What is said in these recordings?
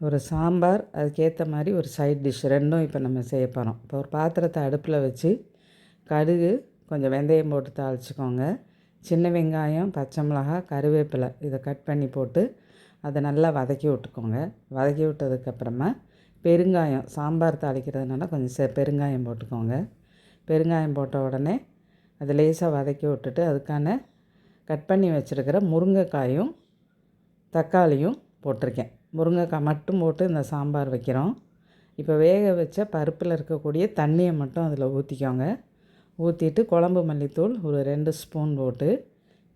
ஒரு சாம்பார் அதுக்கேற்ற மாதிரி ஒரு சைட் டிஷ் ரெண்டும் இப்போ நம்ம செய்ய போகிறோம் இப்போ ஒரு பாத்திரத்தை அடுப்பில் வச்சு கடுகு கொஞ்சம் வெந்தயம் போட்டு தாளிச்சிக்கோங்க. சின்ன வெங்காயம் பச்சை மிளகாய் கருவேப்பிலை இதை கட் பண்ணி போட்டு அதை நல்லா வதக்கி விட்டுக்கோங்க. வதக்கி விட்டதுக்கப்புறமா பெருங்காயம் சாம்பார் தாளிக்கிறதுனால கொஞ்சம் செ பெருங்காயம் போட்டுக்கோங்க. பெருங்காயம் போட்ட உடனே அதை லேசாக வதக்கி விட்டுட்டு அதுக்கான கட் பண்ணி வச்சுருக்கிற முருங்கைக்காயும் தக்காளியும் போட்டிருக்கேன். முருங்கைக்காய் மட்டும் போட்டு இந்த சாம்பார் வைக்கிறோம். இப்போ வேக வச்ச பருப்பில் இருக்கக்கூடிய தண்ணியை மட்டும் அதில் ஊற்றிக்கோங்க ஊற்றிட்டு குழம்பு மல்லித்தூள் ஒரு ரெண்டு ஸ்பூன் போட்டு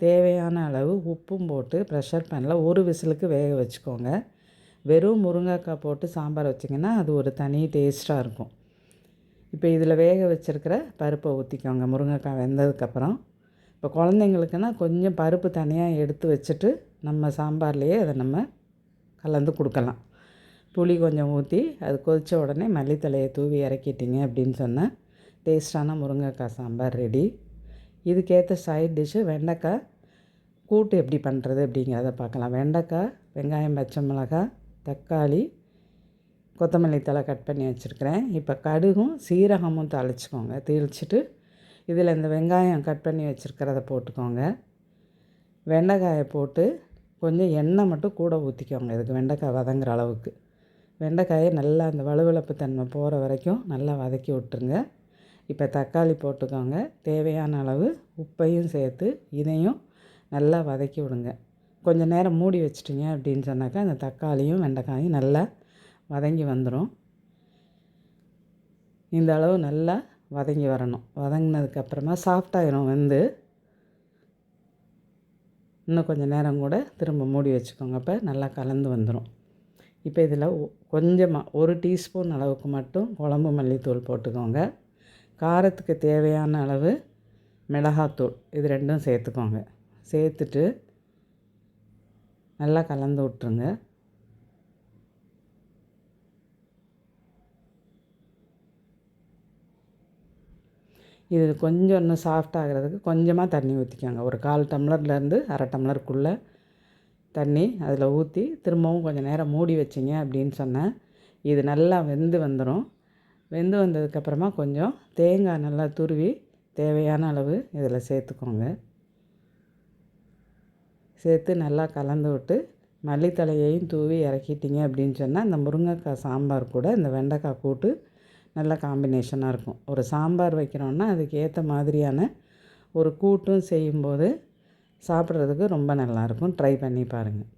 தேவையான அளவு உப்பும் போட்டு ப்ரெஷர் பேனில் ஒரு விசிலுக்கு வேக வச்சுக்கோங்க. வெறும் முருங்கைக்காய் போட்டு சாம்பார் வச்சிங்கன்னா அது ஒரு தனி டேஸ்ட்டாக இருக்கும். இப்போ இதில் வேக வச்சுருக்கிற பருப்பை ஊற்றிக்கோங்க முருங்கைக்காய் வெந்ததுக்கப்புறம் இப்போ குழந்தைங்களுக்குன்னா கொஞ்சம் பருப்பு தனியாக எடுத்து வச்சுட்டு நம்ம சாம்பார்லேயே அதை நம்ம கலந்து கொடுக்கலாம். புளி கொஞ்சம் ஊற்றி அது கொதித்த உடனே மல்லித்தலையை தூவி இறக்கிட்டிங்க அப்படின்னு சொன்னால் டேஸ்டான முருங்கைக்காய் சாம்பார் ரெடி இதுக்கேற்ற சைட் டிஷ்ஷு வெண்டைக்காய் கூட்டு எப்படி பண்ணுறது அப்படிங்கிறத பார்க்கலாம். வெண்டைக்காய் வெங்காயம் பச்சை மிளகாய் தக்காளி கொத்தமல்லி தலை கட் பண்ணி வச்சுருக்கிறேன். இப்போ கடுகும் சீரகமும் தாளிச்சிக்கோங்க. தீளிச்சிட்டு இதில் இந்த வெங்காயம் கட் பண்ணி வச்சுருக்கிறத போட்டுக்கோங்க. வெண்டைக்காயை போட்டு கொஞ்சம் எண்ணெய் மட்டும் கூட ஊற்றிக்கோங்க இதுக்கு வெண்டைக்காய் வதங்குற அளவுக்கு. வெண்டைக்காயை நல்லா அந்த வலுவலப்பு தன்மை போகிற வரைக்கும் நல்லா வதக்கி விட்டுருங்க. இப்போ தக்காளி போட்டுக்கோங்க. தேவையான அளவு உப்பையும் சேர்த்து இதையும் நல்லா வதக்கி விடுங்க. கொஞ்சம் நேரம் மூடி வச்சிட்டிங்க அப்படின்னு சொன்னாக்கா அந்த தக்காளியும் வெண்டைக்காயும் நல்லா வதங்கி வந்துடும் இந்த அளவு நல்லா வதங்கி வரணும். வதங்கினதுக்கப்புறமா சாஃப்டாகிடும் வந்து இன்னும் கொஞ்சம் நேரம் கூட திரும்ப மூடி வச்சுக்கோங்க. அப்போ நல்லா கலந்து வந்துடும் இப்போ இதில் கொஞ்சமாக ஒரு டீஸ்பூன் அளவுக்கு மட்டும் குழம்பு மல்லித்தூள் போட்டுக்கோங்க. காரத்துக்கு தேவையான அளவு மிளகாத்தூள் இது ரெண்டும் சேர்த்துக்கோங்க. சேர்த்துட்டு நல்லா கலந்து விட்ருங்க இது கொஞ்சம் இன்னும் சாஃப்ட் ஆகிறதுக்கு கொஞ்சமாக தண்ணி ஊற்றிக்கோங்க ஒரு கால் டம்ளர்லேருந்து அரை டம்ளருக்குள்ளே தண்ணி அதில் ஊற்றி திரும்பவும் கொஞ்சம் நேரம் மூடி வச்சிங்க அப்படின்னு சொன்னேன். இது நல்லா வெந்து வந்துடும் வெந்து வந்ததுக்கப்புறமா கொஞ்சம் தேங்காய் நல்லா துருவி தேவையான அளவு இதில் சேர்த்துக்கோங்க. சேர்த்து நல்லா கலந்து விட்டு மல்லித்தலையையும் தூவி இறக்கிட்டிங்க அப்படின்னு சொன்னால் இந்த முருங்கைக்காய் சாம்பார் கூட இந்த வெண்டைக்காய் கூட்டு நல்ல காம்பினேஷனாக இருக்கும். ஒரு சாம்பார் வைக்கிறோன்னா அதுக்கு ஏற்ற மாதிரியான ஒரு கூட்டும் செய்யும்போது சாப்பிட்றதுக்கு ரொம்ப நல்லாயிருக்கும் ட்ரை பண்ணி பாருங்கள்